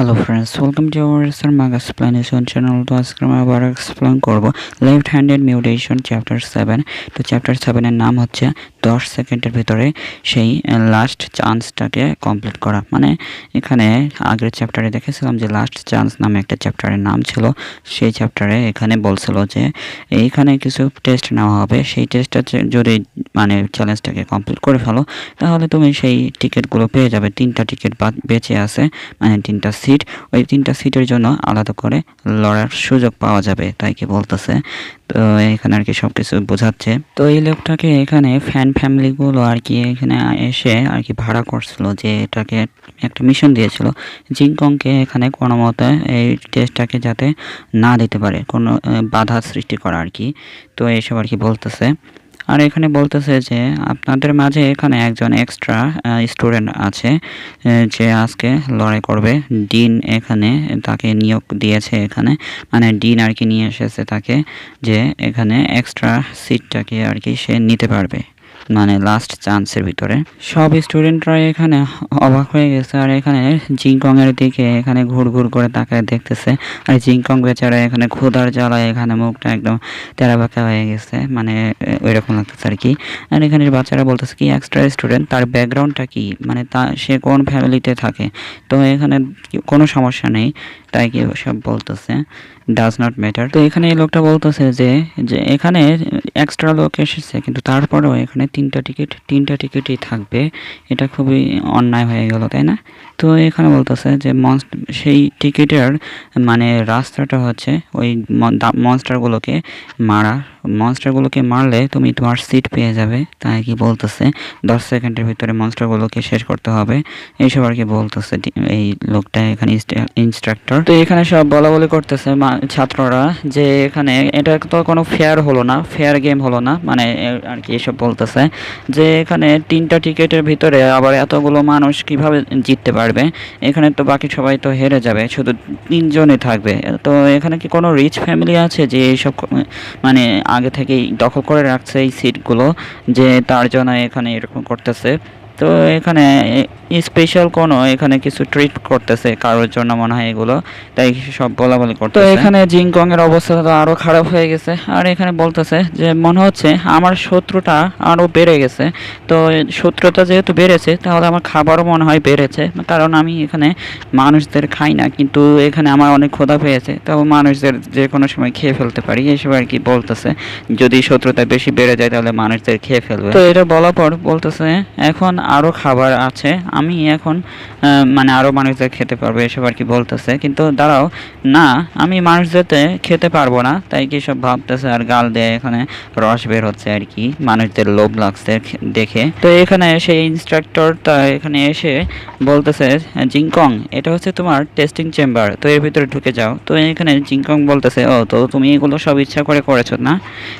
Hello friends welcome to our sir mag explanation channel তো আজকে আমি আবার এক্সপ্লেন করব left handed mutation chapter seven তো চ্যাপ্টার সেভেনের নাম হচ্ছে দশ সেকেন্ডের ভিতরে সেই লাস্ট চান্সটাকে কমপ্লিট করা। মানে এখানে আগের চ্যাপ্টারে দেখেছিলাম যে লাস্ট চান্স নামে একটা চ্যাপ্টারের নাম ছিল। সেই চ্যাপ্টারে এখানে বলছিল যে এইখানে কিছু টেস্ট নেওয়া হবে। সেই টেস্টটা যদি মানে চ্যালেঞ্জটাকে কমপ্লিট করে ফেলো, তাহলে তুমি সেই টিকিটগুলো পেয়ে যাবে। তিনটা টিকিট বেঁচে আছে মানে তিনটা সিট ওই তিনটা সিটের জন্য আলাদা করে লড়ার সুযোগ পাওয়া যাবে, তাই কি বলতেছে? তো এখানে আর কি সব কিছু বোঝাচ্ছে। তো এই লোকটাকে এখানে ফ্যান ফ্যামিলিগুলো আর কি এখানে এসে আর কি ভাড়া করছিল যে এটাকে একটা মিশন দিয়েছিল। জিংকংকে এখানে কোনো মতে এই টেস্টটাকে যাতে না দিতে পারে, কোনো বাধা সৃষ্টি করা আর কি। তো এইসব আর কি বলতেছে। আর এখানে বলতেছে যে আপনাদের মাঝে এখানে একজন এক্সট্রা স্টুডেন্ট আছে যে আজকে লড়াই করবে। ডিন এখানে তাকে নিয়োগ দিয়েছে এখানে। মানে ডিন আর কি নিয়ে এসেছে তাকে যে এখানে এক্সট্রা সিটটাকে আর কি সে নিতে পারবে। মানে লাস্ট চান্সের ভিতরে। সব স্টুডেন্টরা এখানে অবাক হয়ে গেছে আর এখানে জিংকং এর দিকে এখানে ঘুর ঘুর করে তাকায় দেখতেছে। আর জিংকং বেচারা এখানে ক্ষুধার জ্বালায় এখানে মুখটা একদম তেরাবাঁকা হয়ে গেছে মানে ওই রকম লাগতেছে আর কি। আর এখানে বাচ্চারা বলতেছে কি এক্সট্রা স্টুডেন্ট তার ব্যাকগ্রাউন্ডটা কি? মানে তা, সে কোন ফ্যামিলিতে থাকে? তো এখানে কোনো সমস্যা নেই, তাই কি সব বলতেছে। ডাজ নট ম্যাটার তো এখানে এই লোকটা বলতেছে যে যে এখানে এক্সট্রা লোক এসেছে, কিন্তু তারপরেও এখানে তিনটা টিকিট তিনটা টিকিটই থাকবে। এটা খুবই অন্যায় হয়ে গেল, তাই না? তো এখানে বলতেছে যে মনস- সেই টিকিটের মানে রাস্তাটা হচ্ছে ওই মনস্টারগুলোকে মারা। মনস্টারগুলোকে মারলে তুমি তোমার সিট পেয়ে যাবে, তাই কি বলতেছে। দশ সেকেন্ডের ভিতরে মনস্টারগুলোকে শেষ করতে হবে। এইসব আর কি বলতেছে এই লোকটা, এখানে ইনস্ট্রাক্টর তো এখানে সব বলা বলি করতেছে ছাত্ররা যে এখানে এটা তো কোনো ফেয়ার হলো না ফেয়ার গেম হলো না মানে আর কি এসব বলতেছে। যে এখানে তিনটা টিকেটের ভিতরে আবার এতগুলো মানুষ কীভাবে জিততে পারবে, এখানে তো বাকি সবাই তো হেরে যাবে, শুধু তিনজনই থাকবে। তো এখানে কি কোনো রিচ ফ্যামিলি আছে যে এইসব মানে আগে থেকেই দখল করে রাখছে এই সিটগুলো যে তার জন্য এখানে এরকম করতেছে? তো এখানে স্পেশাল কোনো এখানে কিছু ট্রিট করতেছে? কারোর জন্য মনে হয় এগুলো? তাই সব বলা বলি করতে তো এখানে জিংকং এর অবস্থা তো আরও খারাপ হয়ে গেছে। আর এখানে বলতেছে যে মনে হচ্ছে আমার শত্রুটা আরও বেড়ে গেছে। তো শত্রুতা যেহেতু বেড়েছে তাহলে আমার খাবারও মনে হয় বেড়েছে। কারণ আমি এখানে মানুষদের খাই না কিন্তু এখানে আমার অনেক ক্ষোধা পেয়েছে। তো মানুষদের যে কোনো সময় খেয়ে ফেলতে পারি এসব আর কি বলতেছে। যদি শত্রুতা বেশি বেড়ে যায় তাহলে মানুষদের খেয়ে ফেলবে। তো এটা বলার পর বলতেছে এখন আরও খাবার আছে। আমি এখন মানে আরও মানুষদের খেতে পারব, এসব আর কি বলতেছে। কিন্তু দাঁড়াও, না, আমি মানুষদেরতে খেতে পারব না। তাই কি সব ভাবতেছে আর গাল দিয়ে এখানে রস বের হচ্ছে আর কি, মানুষদের লোভ লাগছে দেখে। তো এখানে সেই ইনস্ট্রাক্টর তা এখানে এসে বলতেছে, জিংকং, এটা হচ্ছে তোমার টেস্টিং চেম্বার তো এর ভিতরে ঢুকে যাও। তো এখানে জিংকং বলতেছে, ও, তো তুমি এগুলো সব ইচ্ছা করে করেছ না?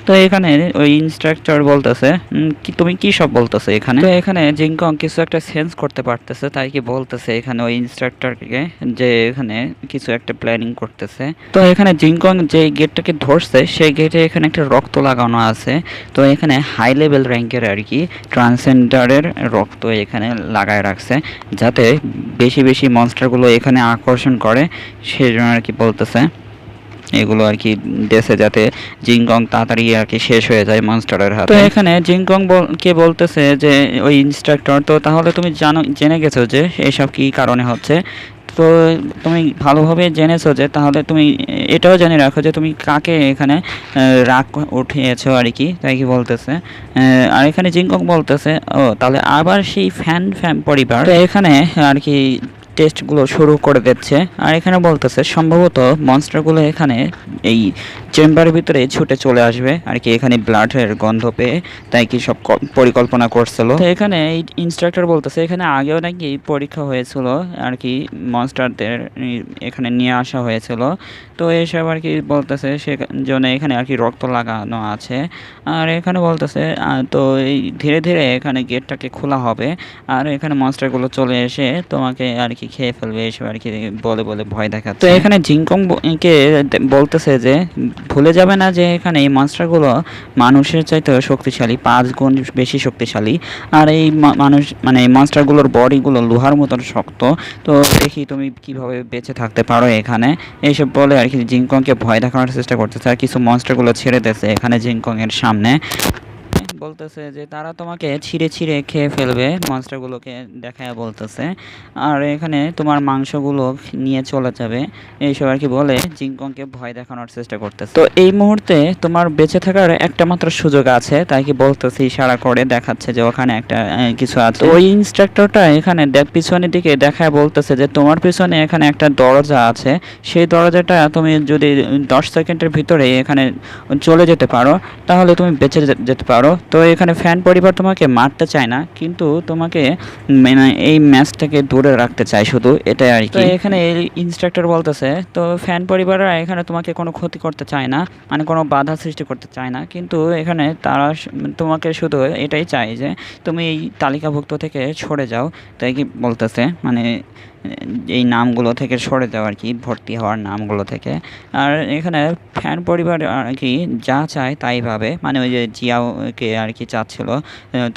তো এখানে ওই ইনস্ট্রাক্টর বলতেছে তুমি কি সব বলতেছে এখানে? তো এখানে জিংকং কিছু একটা সেন্স করতে পারতেছে, তাই কি বলতেছে এখানে ওই ইনস্ট্রাক্টরকে যে এখানে কিছু একটা প্ল্যানিং করতেছে। তো এখানে জিংকং যে গেটটাকে ধরছে, সেই গেটে এখানে একটা রক্ত লাগানো আছে। তো এখানে হাই লেভেল র্যাঙ্কের আর কি ট্রান্সেন্ডারের রক্ত এখানে লাগায় রাখছে, যাতে বেশি বেশি মনস্টারগুলো এখানে আকর্ষণ করে, সেই জন্য আর কি বলতেছে। এগুলো আর কি দেশে যাতে জিংকং তাড়াতাড়ি আর কি শেষ হয়ে যায় মনস্টারের হাতে। তো এখানে জিংকং কে বলতেছে যে ওই ইনস্ট্রাক্টর তো তাহলে তুমি জানো জেনে গেছো যে এসব কি কারণে হচ্ছে। তো তুমি ভালোভাবে জেনেছো যে তাহলে তুমি এটাও জেনে রাখো যে তুমি কাকে এখানে আহ, রাগ উঠিয়েছো আর কি তাই কি বলতেছে। আহ, আর এখানে জিংকং বলতেছে ও তাহলে আবার সেই ফ্যান ফ্যান পরিবার তো এখানে আর কি টেস্টগুলো শুরু করে দিচ্ছে। আর এখানে বলতেছে সম্ভবত মনস্টারগুলো এখানে এই চেম্বারের ভিতরে ছুটে চলে আসবে। আর কি এখানে ব্লাডের গন্ধ পেয়ে তাই কি সব পরিকল্পনা করছিল। তো এখানে এই ইনস্ট্রাক্টর বলতেছে এখানে আগেও নাকি পরীক্ষা হয়েছিল আর কি মনস্টারদের এখানে নিয়ে আসা হয়েছিল। তো এসব আর কি বলতেছে সে জন্য এখানে আর কি রক্ত লাগানো আছে। আর এখানে বলতেছে তো এই ধীরে ধীরে এখানে গেটটাকে খোলা হবে। আর এখানে মনস্টারগুলো চলে এসে তোমাকে আর কি খেয়ে ফেলবে এসব আর কি বলে বলে ভয় দেখাচ্ছে। তো এখানে জিংকং কে বলতেছে যে ভুলে যাবে না যে এখানে এই মনস্টারগুলো মানুষের চাইতে শক্তিশালী, পাঁচ গুণ বেশি শক্তিশালী। আর এই মানুষ মানে এই মনস্টারগুলোর বডিগুলো লোহার মতন শক্ত। তো দেখি তুমি কীভাবে বেঁচে থাকতে পারো এখানে। এইসব বলে আর কি জিংকংকে ভয় দেখানোর চেষ্টা করতেছে। আর কিছু মনস্টারগুলো ছেড়ে দিয়েছে এখানে জিংকংয়ের সামনে। বলতেছে যে তারা তোমাকে ছিঁড়ে ছিঁড়ে খেয়ে ফেলবে মনস্টারগুলোকে দেখায় বলতেছে। আর এখানে তোমার মাংসগুলো নিয়ে চলে যাবে। এইসব আর কি বলে, জিংকংকে ভয় দেখানোর চেষ্টা করতেছে। তো এই মুহূর্তে তোমার বেঁচে থাকার একটা মাত্র সুযোগ আছে, তাই কি বলতেছে, ইশারা করে দেখাচ্ছে যে ওখানে একটা কিছু আছে। ওই ইনস্ট্রাক্টরটা এখানে পিছনের দিকে দেখায় বলতেছে যে তোমার পিছনে এখানে একটা দরজা আছে। সেই দরজাটা তুমি যদি দশ সেকেন্ডের ভিতরে এখানে চলে যেতে পারো, তাহলে তুমি বেঁচে যেতে পারো। তো এখানে ফ্যান পরিবার তোমাকে মারতে চায় না কিন্তু তোমাকে মানে এই ম্যাচ থেকে দূরে রাখতে চায় শুধু এটাই আর কি। এখানে ইনস্ট্রাক্টর বলতেছে তো ফ্যান পরিবাররা এখানে তোমাকে কোনো ক্ষতি করতে চায় না মানে কোনো বাধা সৃষ্টি করতে চায় না কিন্তু এখানে তারা তোমাকে শুধু এটাই চায় যে তুমি এই তালিকাভুক্ত থেকে সরে যাও তাই কি বলতেছে? মানে এই নামগুলো থেকে সরে যাও আর কি ভর্তি হওয়ার নামগুলো থেকে। আর এখানে ফ্যান পরিবার আর কি যা চায় তাই পাবে। মানে ওই যে জিয়াওকে আর কি চাচ্ছিল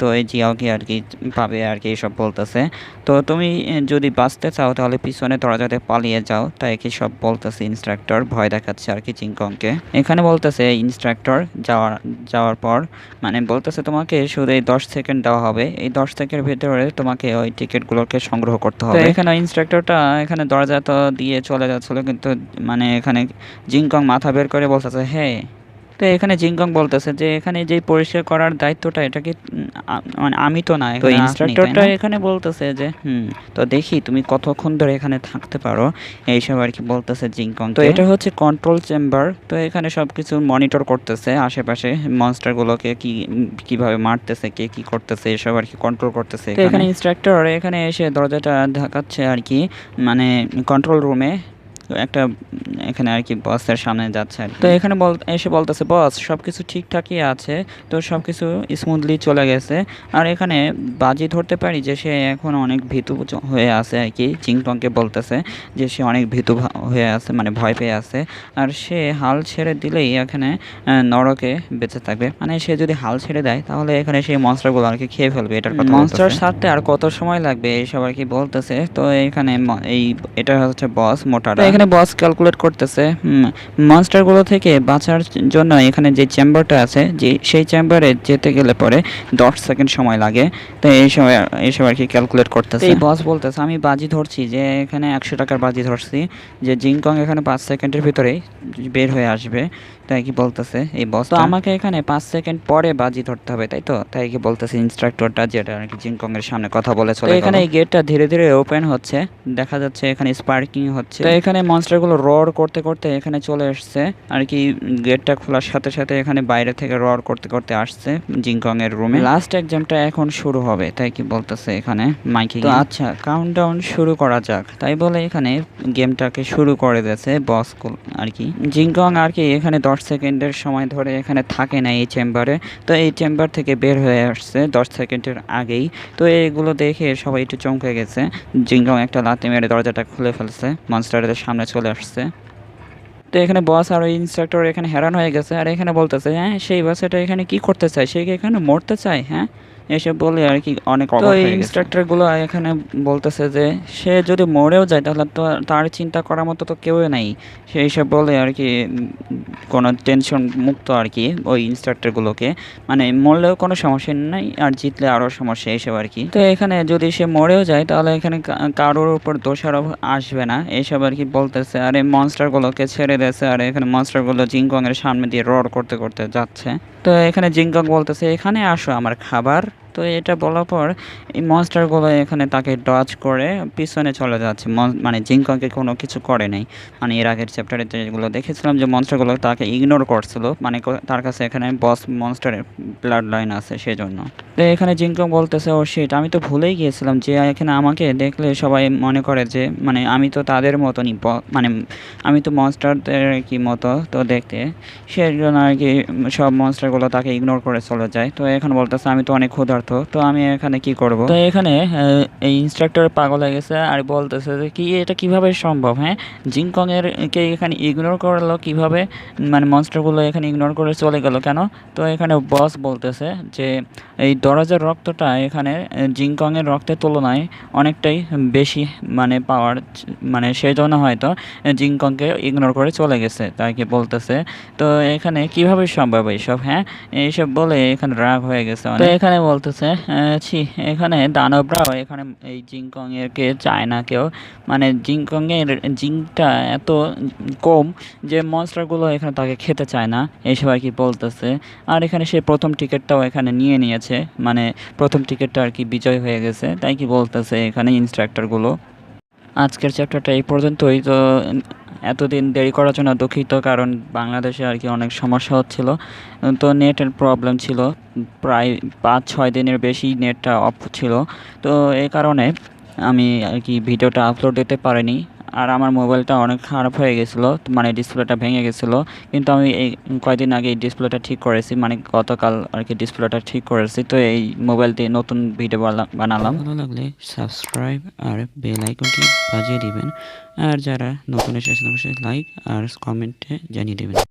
তো এই জিয়াওকে আর কি পাবে আর কি সব বলতেছে। তো তুমি যদি বাঁচতে চাও তাহলে পিছনে দরজাতে পালিয়ে যাও তাই কি সব বলতেছে ইনস্ট্রাক্টর ভয় দেখাচ্ছে আর কি চিংকংকে এখানে বলতেছে ইনস্ট্রাক্টর যাওয়ার যাওয়ার পর মানে বলতেছে তোমাকে শুধু এই দশ সেকেন্ড দেওয়া হবে। এই দশ সেকেন্ডের ভিতরে তোমাকে ওই টিকিটগুলোকে সংগ্রহ করতে হবে। এখানে ইনস্ট্রাক্টরটা এখানে দরজা তো দিয়ে চলে যাচ্ছিল, কিন্তু মানে এখানে জিংকং মাথা বের করে বলতেছে হ্যাঁ তো এখানে জিংকং বলতেছে যে এখানে যে পরিষ্কার করার দায়িত্বটা এটা কি মানে আমি তো না তো ইনস্ট্রাক্টরটা এখানে বলতেছে যে হুম তো দেখি তুমি কতক্ষণ ধরে এখানে থাকতে পারো? এইসব আর কি বলতেছে জিংকং তো এটা হচ্ছে কন্ট্রোল চেম্বার তো এখানে সব কিছু মনিটর করতেছে আশেপাশে মনস্টারগুলোকে কি কীভাবে মারতেছে কে কি করতেছে এসব আর কি কন্ট্রোল করতেছে এখানে ইনস্ট্রাক্টর এখানে এসে দরজাটা ঢাকাচ্ছে আর কি মানে কন্ট্রোল রুমে একটা এখানে আর কি বসের সামনে যাচ্ছে আর তো এখানে বল এসে বলতেছে বস সব কিছু ঠিকঠাকই আছে তো সব কিছু স্মুথলি চলে গেছে। আর এখানে বাজি ধরতে পারি যে সে এখন অনেক ভীতু হয়ে আছে আর কি চিংটংকে বলতেছে যে সে অনেক ভীতু হয়ে আছে মানে ভয় পেয়ে আছে। আর সে হাল ছেড়ে দিলেই এখানে নরকে বেঁচে থাকবে। মানে সে যদি হাল ছেড়ে দেয় তাহলে এখানে সেই মনস্টারগুলো আর কি খেয়ে ফেলবে এটার কথা মনস্টার সারতে আর কত সময় লাগবে এইসব আর কি বলতেছে। তো এখানে এই এটা হচ্ছে বস মোটাটা। এখানে বস ক্যালকুলেট করতেছে মনস্টারগুলো থেকে বাঁচার জন্য এখানে যে চেম্বারটা আছে, যে, সেই চেম্বারে যেতে গেলে পরে দশ সেকেন্ড সময় লাগে। তো এই সময় এইসব আর কি ক্যালকুলেট করতেছে। এই বস বলতেছে, আমি বাজি ধরছি, যে, এখানে একশো টাকার বাজি ধরছি, যে, জিংকং এখানে পাঁচ সেকেন্ডের ভিতরেই বের হয়ে আসবে। তাই কি বলতেছে? এই বস তো আমাকে এখানে পাঁচ সেকেন্ড পরে বাজি ধরতে হবে তাই তো? তাই কি বলতেছে ইনস্ট্রাক্টরটা যেটা আর কি জিংকং এর সামনে কথা বলে চলে এখানে এই গেটটা ধীরে ধীরে ওপেন হচ্ছে দেখা যাচ্ছে এখানে স্পার্কিং হচ্ছে। তো এখানে মনস্টারগুলো রড করতে করতে এখানে চলে আসছে আর কি গেটটা খোলার সাথে সাথে এখানে বাইরে থেকে রড করতে করতে আসছে জিংকং এর রুমে লাস্ট এক্সামটা এখন শুরু হবে তাই কি বলতেছে এখানে মাইকে তো আচ্ছা কাউন্টডাউন শুরু করা যাক। তাই বলে এখানে গেমটাকে শুরু করে দিয়েছে বস আর কি। জিংকং আর কি এখানে দশ সেকেন্ডের সময় ধরে এখানে থাকে না এই চেম্বারে তো এই চেম্বার থেকে বের হয়ে আসছে দশ সেকেন্ডের আগেই। তো এইগুলো দেখে সবাই একটু চমকে গেছে। জিংকং একটা লাথি মেরে দরজাটা খুলে ফেলছে। মনস্টারদের সামনে চলে আসছে। তো এখানে বস আর ইনস্ট্রাক্টর এখানে হেরান হয়ে গেছে। আর এখানে বলতেছে হ্যাঁ সেই বাচ্চাটা এখানে কি করতে চায়? সে কি এখানে মরতে চায়? হ্যাঁ? এসব বলে আর কি অনেক তো ইনস্ট্রাক্টরগুলো এখানে বলতেছে যে সে যদি মরেও যায় তাহলে তো তার চিন্তা করার মতো তো কেউ নাই। সে এইসব বলে আর কি কোনো টেনশন মুক্ত আর কি ওই ইনস্ট্রাক্টর গুলোকে মানে মরলেও কোনো সমস্যা নেই আর জিতলে আরও সমস্যা এইসব আর কি। তো এখানে যদি সে মরেও যায় তাহলে এখানে কারোর উপর দোষারোপ আসবে না। এসব আর কি বলতেছে আর এই মনস্টারগুলোকে ছেড়ে দিয়েছে আর এখানে মনস্টারগুলো জিংকং এর সামনে দিয়ে রড করতে করতে যাচ্ছে। তো এখানে জিংকং বলতেছে এখানে আসো আমার খাবার। তো এটা বলার পর এই মনস্টারগুলো এখানে তাকে ডচ করে পিছনে চলে যাচ্ছে। মন- জিংকংকে কোনো কিছু করে নাই। মানে এর আগের চ্যাপ্টারে যেগুলো দেখেছিলাম যে মনস্টারগুলো তাকে ইগনোর করছিল। মানে তার কাছে এখানে বস মনস্টারের ব্লাড লাইন আছে সেজন্য। তো এখানে জিংকং বলতেছে ও শিট আমি তো ভুলেই গিয়েছিলাম যে এখানে আমাকে দেখলে সবাই মনে করে যে মানে আমি তো তাদের মতনই মানে আমি তো মনস্টারদের কি মতো তো দেখতে। সেই জন্য আর কি সব মনস্টারগুলো তাকে ইগনোর করে চলে যায়। তো এখন বলতেছে, আমি তো অনেক ক্ষুধার্ত তো তো আমি এখানে কি করব? তো এখানে এই ইনস্ট্রাক্টর পাগল হয়ে গেছে আর বলতেছে যে কি এটা কীভাবে সম্ভব হ্যাঁ? জিংকং এর কে এখানে ইগনোর করল কীভাবে? মানে মনস্টারগুলো এখানে ইগনোর করে চলে গেল কেন? তো এখানে বস বলতেছে যে এই দরজার রক্তটা এখানে জিংকং এর রক্তের তুলনায় অনেকটাই বেশি মানে পাওয়ার মানে সেই জন্য হয়তো জিংকংকে ইগনোর করে চলে গেছে তাই কি বলতেছে। তো এখানে কীভাবে সম্ভব এইসব হ্যাঁ? এইসব বলে এখানে রাগ হয়ে গেছে। তো এখানে বলতেছে আহ, ছি এখানে দানবরাও এখানে এই জিংকং এর কে চায় না কেউ মানে জিংকং এর জিংটা এত কম যে মনস্টারগুলো এখানে তাকে খেতে চায় না এইসব আর কি বলতেছে। আর এখানে সে প্রথম টিকিটটাও এখানে নিয়ে নিয়েছে মানে প্রথম টিকিটটা আর কি বিজয় হয়ে গেছে তাই কি বলতেছে এখানে ইনস্ট্রাক্টরগুলো। আজকের চ্যাপ্টারটা এই পর্যন্তই তো এতদিন দেরি করার জন্য দুঃখিত, কারণ বাংলাদেশে আর কি অনেক সমস্যা হচ্ছিল। তো নেটের প্রবলেম ছিল। প্রায় পাঁচ ছয় দিনের বেশি নেটটা অফ ছিল। তো এই কারণে আমি আর কি ভিডিওটা আপলোড দিতে পারিনি। আর আমার মোবাইলটা অনেক খারাপ হয়ে গেছিল মানে ডিসপ্লেটা ভেঙে গেছিল। কিন্তু আমি এই কয়েকদিন আগে এই ডিসপ্লেটা ঠিক করেছি মানে গতকাল আর কি ডিসপ্লেটা ঠিক করেছি। তো এই মোবাইল দিয়ে নতুন ভিডিও বানালাম। ভালো লাগলে সাবস্ক্রাইব আর বেল আইকনটি বাজিয়ে দিবেন। আর যারা নতুন এসেছেন, অবশ্যই লাইক আর কমেন্টে জানিয়ে দেবেন।